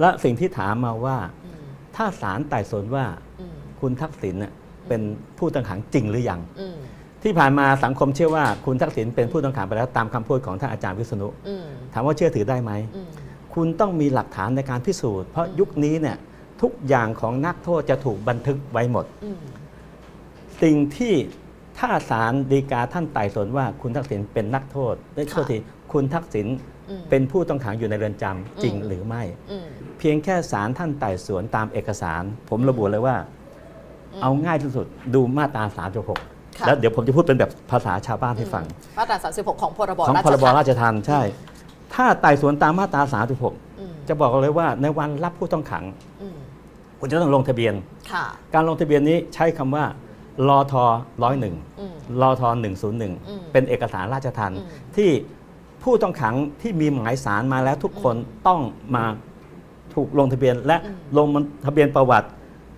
และสิ่งที่ถามมาว่าอืมถ้าศาลไต่สวนว่าอืมคุณทักษิณน่ะเป็นผู้ต้องขังจริงหรือยังอืมที่ผ่านมาสังคมเชื่อว่าคุณทักษิณเป็นผู้ต้องขังไปแล้วตามคำพูดของท่านอาจารย์วิษณุอืมถามว่าเชื่อถือได้ไหมอืมคุณต้องมีหลักฐานในการพิสูจน์ เพราะยุคนี้เนี่ยทุกอย่างของนักโทษจะถูกบันทึกไว้หมดอืมสิ่งที่ ถ้าศาลฎีกาท่านไต่สวนว่าคุณทักษิณเป็นนักโทษได้โทษทีคุณทักษิณอืมเป็นผู้ต้องขังอยู่ในเรือนจำจริงอืมหรือไม่อืมเพียงแค่ศาลท่านไต่สวนตามเอกสาร ผมระบุเลยว่าอืมเอาง่ายที่สุดดูมาตราค่ะ36แล้วเดี๋ยวผมจะพูดเป็นแบบภาษาชาวบ้านให้ฟัง มาตรา36 ของพรบของราชพรบทัณฑ์ราชทัณฑ์ใช่ ถ้าไต่สวนตามมาตราอืม36 จะบอกเลยว่าในวันรับผู้ต้องขังอืมคุณจะต้องลงทะเบียนค่ะการลงทะเบียนนี้ใช้คำว่า ลทร้อยหนึ่งอืมลทหนึ่งศูนย์หนึ่งอืมเป็นเอกสารราชทัณฑ์อืมที่ผู้ต้องขังที่มีหมายสารมาแล้วทุกคนต้องมาถูกลงทะเบียนและลงทะเบียนประวัติ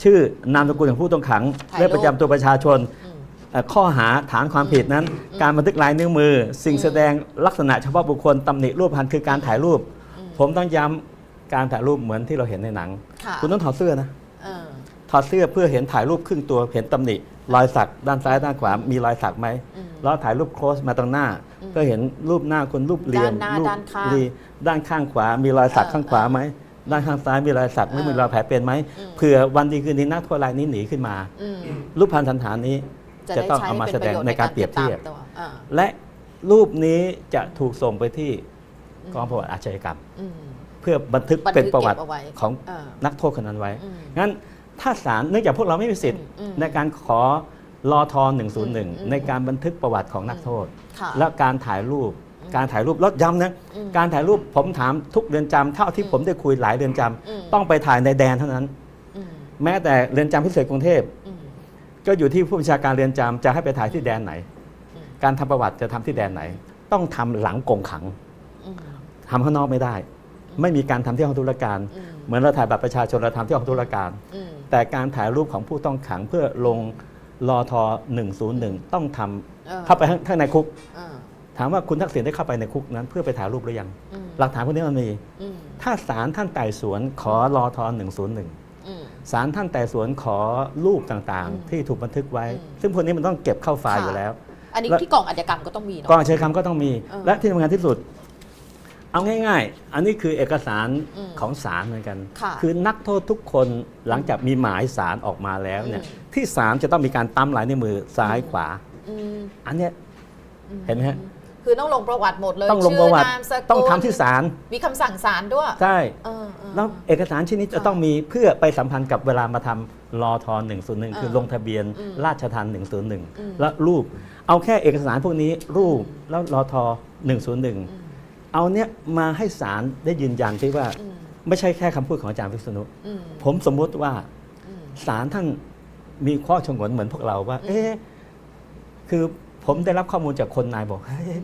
ชื่อนามสกุลของผู้ต้องขังเลขประจำตัวประชาชนอืมเอ่อข้อหาฐานความผิดนั้น การบันทึกลายนิ้วมือ สิ่งแสดงลักษณะเฉพาะบุคคลตำหนิรูปพันธ์คือการถ่ายรูปอืมผมต้องย้ำการถ่ายรูปเหมือนที่เราเห็นในหนังค่ะคุณต้องถอดเสื้อนะเออถอดเสื้อเพื่อเห็นถ่ายรูปครึ่งตัวเห็นตำหนิ รอยสักด้านซ้ายด้านขวา มีรอยสักไหมอืม แล้วถ่ายรูปโคสมาตรงหน้า อืมเพื่อเห็นรูปหน้าคนรูปเรียงด้านหน้ารูปด้านข้างรีด้านข้างขวา มีรอยสักเออข้างขวาไหมด้านข้างซ้ายมีรอยสักไม่เออมีรอยแผลเป็นไหมอืม เผื่อวันดีคืนดีนักโทษรายนี้หนีขึ้นมา อืมรูปพันธสันฐานนี้จะจะได้ต้องใช้เอามาเป็นแสปดระงโยชน์ในในกาการรเปรียบเทียบ ติดตามตัวอ่าและรูปนี้จะถูกส่งไปที่กองประวัติอาชญากรรม อืม เพื่อบันทึกบันทึกเป็นประวัติเก็บเอาไว้ของเออนักโทษคนนั้นไว้ อืมงั้น ถ้าศาลเนื่องจากพวกเราไม่มีสิทธิ์ อืมในการขอรอทออืม101 ในการบันทึกประวัติของนักโทษ ค่ะและการถ่ายรูป การถ่ายรูปแล้วย้ำนะอืม การถ่ายรูปผมถามทุกเรือนจำเท่าที่อืมผมได้คุยหลายเรือนจำอืมต้องไปถ่ายในแดนเท่านั้น อืมแม้แต่เรือนจำพิเศษกรุงเทพ อืม ก็อยู่ที่ผู้บัญชาการเรือนจำจะให้ไปถ่ายที่แดนไหน อืม การทำประวัติจะทำที่แดนไหน ต้องทำหลังกรงขังอืมทำข้างนอกไม่ได้ ไม่มีการทำที่ห้องธุรการอืมเหมือนเราถ่ายบัตรประชาชนเราทำที่ห้องธุรการอืมแต่การถ่ายรูปของผู้ต้องขังเพื่อลงรอทอ101 ต้องทำเออเข้าไปข้างข้างในคุกเออถามว่าคุณทักษิณได้เข้าไปในคุกนั้น เพื่อไปถ่ายรูปหรือยังอืมหลักฐานพวกนี้มันมีอืมถ้าศาลท่านไต่สวนขอรอทอ101อืมศาลท่านไต่สวนขอรูปต่างอืมๆที่ถูกบันทึกไว้อืมซึ่งพวกนี้มันต้องเก็บเข้าไฟล์ค่ะอยู่แล้ว อันนี้แล้วที่กองอาชญากรรมก็ต้องมีเนาะกองเชิญคำก็ต้องมีเออและที่สำคัญที่สุด เอาง่าย ๆ อันนี้คือเอกสารอืมของศาลเหมือนกันค่ะคือนักโทษทุกคนหลังจากมีหมายสารออกมาแล้วเนี่ย อืม ที่ศาลจะต้องมีการตั้มลายนิ้วมือซ้ายขวา อืมอันเนี้ย อืเห็นไหมฮะ คือต้องลงประวัติหมดเลยต้องลงประวัติชื่อนามสกุลต้องทำที่ศาลมีคำสั่งศาลด้วยใช่เออเออ แล้วเอกสารชิ้นนี้จะค่ะต้องมีเพื่อไปสัมพันธ์กับเวลามาทำรอทอ101 คือเออลงทะเบียนอืมราชทันอืม101 และรูป เอาแค่เอกสารพวกนี้รูปแล้วรอทออืม101 เอาเนี้ยมาให้ศาลได้ยืนยันที่ว่าอืมไม่ใช่แค่คำพูดของอาจารย์วิษณุ อืมผมสมมุติว่าอืม ศาลท่านมีข้อชงนเหมือนพวกเราว่า อืม เอ๊ะคือผมได้รับข้อมูลจากคนนายบอกเฮ้ย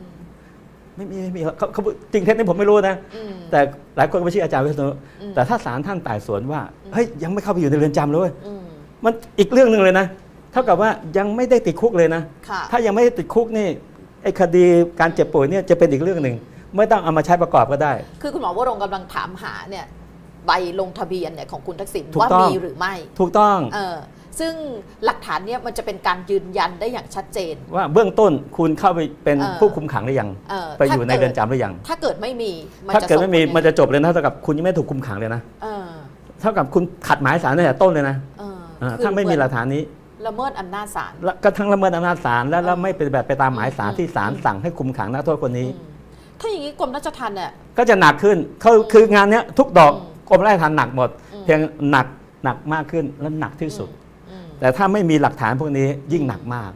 ไม่มีไม่มีเขาเขาจริงเท็จนี่ผมไม่รู้นะ อืม แต่หลายคนก็ไม่เชื่ออาจารย์วิษณุอืมแต่ถ้าศาลท่านไต่สวนว่าเฮ้ยยังไม่เข้าไปอยู่ในเรือนจำเลยเว้ยอืมมันอีกเรื่องหนึ่งเลยนะเท่ากับว่ายังไม่ได้ติดคุกเลยนะ ค่ะ ถ้ายังไม่ได้ติดคุกนี่ไอ้คดีการเจ็บป่วยเนี่ยจะเป็นอีกเรื่องหนึ่ง ไม่ต้องเอามาใช้ประกอบก็ได้ คือคุณหมอวรงค์กำลังถามหาเนี่ยใบลงทะเบียนเนี่ยของคุณทักษิณถูกว่าต้อง มีหรือไม่ถูกต้องเออซึ่งหลักฐานเนี่ยมันจะเป็นการยืนยันได้อย่างชัดเจน ว่าเบื้องต้นคุณเข้าไปเป็นเออ ผู้คุมขังหรือยัง เออไปอยู่ในถ้าเรือนจำหรือยัง ถ้าเกิดไม่มีนถ้าเกิดส่งไม่มีผลยังงมันจะจบเลยนะเท่ากับคุณยังไม่ถูกคุมขังเลยนะ เออเท่ากับคุณขัดหมายศาลตั้งแต่ต้นเลยนะเออเออคือถ้าไม่มีเหหอลักฐานนี้ละเมิดอำนาจศาล แล้วก็ทั้งละเมิดอำนาจศาลและแล้วเออไม่เป็นแบบไปตามหมายศาลอืมที่ศาลสั่งให้คุมขังนักโทษคนนี้ อืม ถ้าอย่างนี้กรมราชทัณฑ์เนี่ย ก็จะหนักขึ้นเขาคืองานเนี้ยทุกดอกอืมกรมราชทัณฑ์หนักหมด อืม เพียงหนักหนักมากขึ้นและหนักที่สุด อืมแต่ถ้าไม่มีหลักฐานพวกนี้ยิ่งหนักมาก